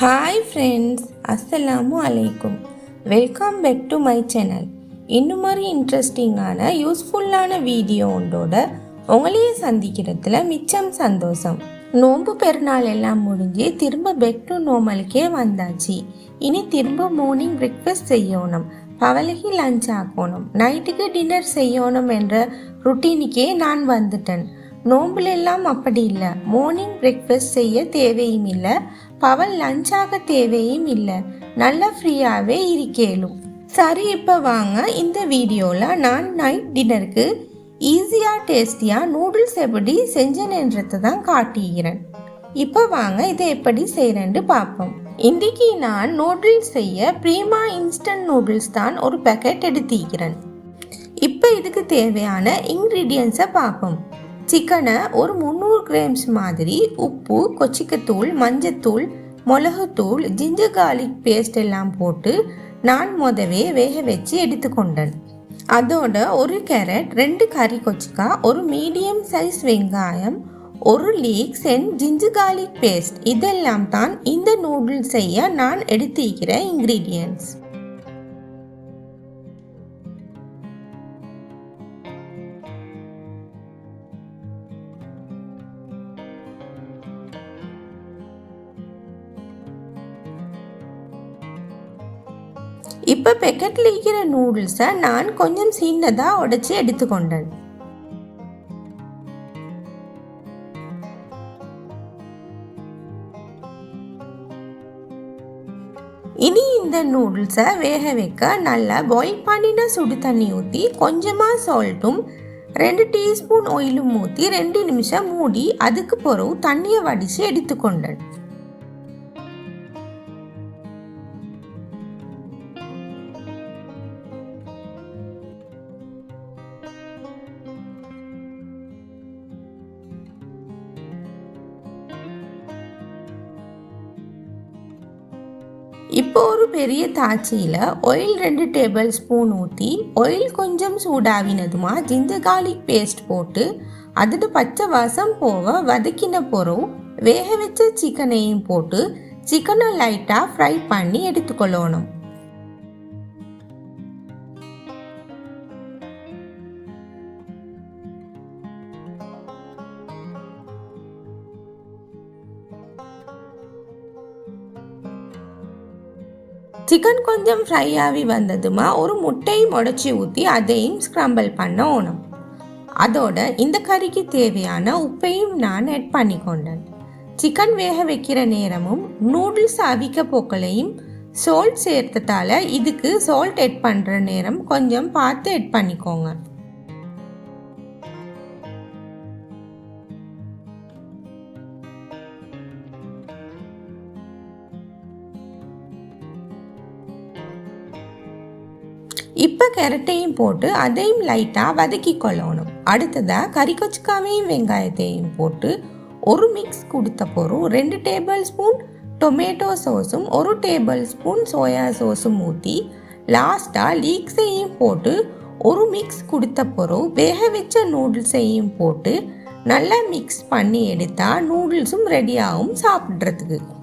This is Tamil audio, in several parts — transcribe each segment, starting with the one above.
ஹாய் ஃப்ரெண்ட்ஸ் அஸ்ஸலாமு அலைக்கும் welcome back to my channel இன்னும் மாதிரி இன்ட்ரெஸ்டிங்கான யூஸ்ஃபுல்லான வீடியோ ஒன்றோட உங்களையே சந்திக்கிறதுல மிச்சம் சந்தோஷம். நோன்பு பெருநாள் எல்லாம் முடிஞ்சு திரும்ப பேக் டு நோமலுக்கே வந்தாச்சு. இனி திரும்ப மார்னிங் பிரேக்ஃபாஸ்ட் செய்யணும். பவலைக்கு லஞ்ச் ஆக்கணும். நைட்டுக்கு டின்னர் செய்யணும் என்ற ருட்டீனுக்கே நான் வந்துட்டேன். நோம்புல எல்லாம் அப்படி இல்லை. மார்னிங் பிரேக்ஃபாஸ்ட் செய்ய தேவையும் இல்லை. பவன் லஞ்சாக தேவையும் இல்லை. நல்லா ஃப்ரீயாகவே இருக்கேலும். சரி இப்போ வாங்க. இந்த வீடியோவில் நான் நைட் டின்னருக்கு ஈஸியாக டேஸ்டியாக நூடுல்ஸ் எப்படி செஞ்சேன்ன்றதை தான் காட்டுகிறேன் இப்போ வாங்க இதை எப்படி செய்கிறேன்னு பார்ப்போம். இன்றைக்கி நான் நூடுல்ஸ் செய்ய ப்ரீமா இன்ஸ்டன்ட் நூடுல்ஸ் தான் ஒரு பேக்கெட் எடுத்திக்கிறேன் இப்போ இதுக்கு தேவையான இன்க்ரீடியன்ஸை பார்ப்போம். சிக்கனை ஒரு முந்நூறு கிராம்ஸ் மாதிரி உப்பு கொச்சிக்கத்தூள் மஞ்சத்தூள் மிளகுத்தூள் ஜிஞ்சர் கார்லிக் பேஸ்ட் எல்லாம் போட்டு நான் முதவே வேக வச்சு எடுத்துக்கொண்டேன் அதோட ஒரு கேரட் ரெண்டு கறி கொச்சிக்கா ஒரு மீடியம் சைஸ் வெங்காயம் ஒரு leeks and ginger garlic paste இதெல்லாம் தான் இந்த நூடுல்ஸ் செய்ய நான் எடுத்திருக்கிற இன்க்ரீடியன்ட்ஸ் இப்போ பெக்கெட்டில் இருக்கிற நூடுல்ஸை நான் கொஞ்சம் சின்னதாக உடைச்சி எடுத்துக்கொண்டேன். இனி இந்த நூடுல்ஸை வேக வைக்க நல்லா பாயில் பண்ணின சுடு தண்ணி ஊற்றி கொஞ்சமாக சால்ட்டும் ரெண்டு டீஸ்பூன் ஆயிலும் ஊற்றி ரெண்டு நிமிஷம் மூடி அதுக்கு பிறகு தண்ணியை வடித்து எடுத்துக்கொண்டேன். இப்போ ஒரு பெரிய தாச்சியில் ஆயில் ரெண்டு டேபிள் ஸ்பூன் ஊற்றி ஆயில் கொஞ்சம் சூடாவினதுமா ஜிஞ்சர் கார்லிக் பேஸ்ட் போட்டு அதில் பச்சை வாசம் போக வதக்கின போகிறோம் வேக வச்ச சிக்கனையும் போட்டு சிக்கனை லைட்டாக ஃப்ரை பண்ணி எடுத்துக்கொள்ளணும். சிக்கன் கொஞ்சம் ஃப்ரை ஆகி வந்ததுமா ஒரு முட்டையும் உடச்சி ஊற்றி அதையும் ஸ்க்ரம்பிள் பண்ணணும். அதோட இந்த கறிக்கு தேவையான உப்பையும் நான் ஆட் பண்ணி கொண்டேன் சிக்கன் வேக வைக்கிற நேரமும் நூடுல்ஸ் அவிக்க போக்களையும் சால்ட் சேர்த்ததால் இதுக்கு சால்ட் ஆட் பண்ணுற நேரம் கொஞ்சம் பார்த்து ஆட் பண்ணிக்கோங்க. இப்போ கேரட்டையும் போட்டு அதையும் லைட்டாக வதக்கி கொள்ளணும். அடுத்ததாக கறி கொச்சிக்காவையும் வெங்காயத்தையும் போட்டு ஒரு மிக்ஸ் கொடுத்த போகிறோம் ரெண்டு டேபிள் ஸ்பூன் டொமேட்டோ சோஸும் ஒரு டேபிள் ஸ்பூன் சோயா சோஸும் ஊற்றி லாஸ்ட்டாக லீக்ஸையும் போட்டு ஒரு மிக்ஸ் கொடுத்த போகிறோம் வேக வச்ச நூடுல்ஸையும் போட்டு நல்லா மிக்ஸ் பண்ணி எடுத்தால் நூடுல்ஸும் ரெடியாகும் சாப்பிட்றதுக்கு.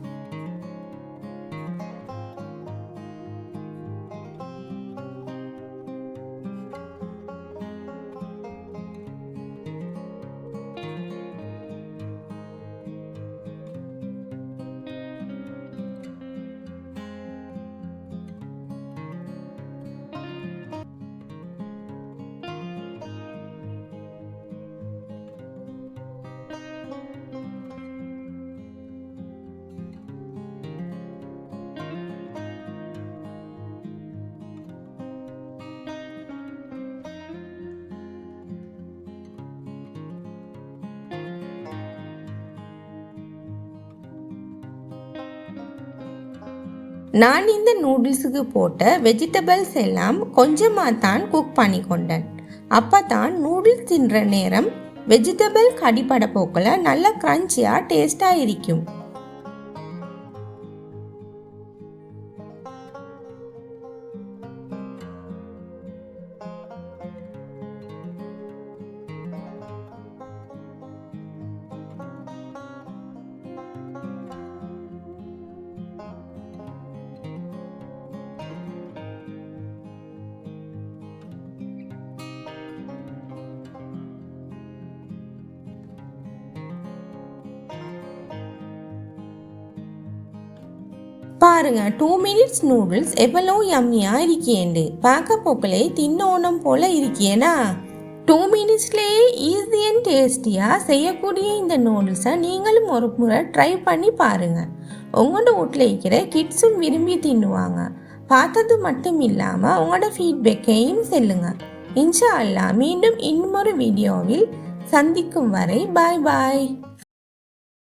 நான் இந்த நூடுல்ஸுக்கு போட்ட வெஜிடபிள்ஸ் எல்லாம் கொஞ்சமாக தான் குக் பண்ணி கொண்டேன். அப்போ தான் நூடுல்ஸ் தின்ற நேரம் வெஜிடபிள் கடிப்பட போக்கில் நல்லா க்ரன்ச்சியாக டேஸ்ட்டாக இருக்கும். பாருங்க டூ மினிட்ஸ் நூடுல்ஸ் எவ்வளோ யம்மியா இருக்கேண்டு. பார்க்க போக்களே தின்னோனம் போல இருக்கேனா? டூ மினிட்ஸ்லேயே ஈஸி அண்ட் டேஸ்டியாக செய்யக்கூடிய இந்த நூடுல்ஸை நீங்களும் ஒரு முறை ட்ரை பண்ணி பாருங்கள் உங்களோட வீட்டில் இருக்கிற கிட்ஸும் விரும்பி தின்னுவாங்க. பார்த்தது மட்டும் இல்லாமல் உங்களோட ஃபீட்பேக்கையும் செல்லுங்கள் இன்ஷா அல்லாஹ் மீண்டும் இன்னொரு வீடியோவில் சந்திக்கும் வரை பாய் பாய்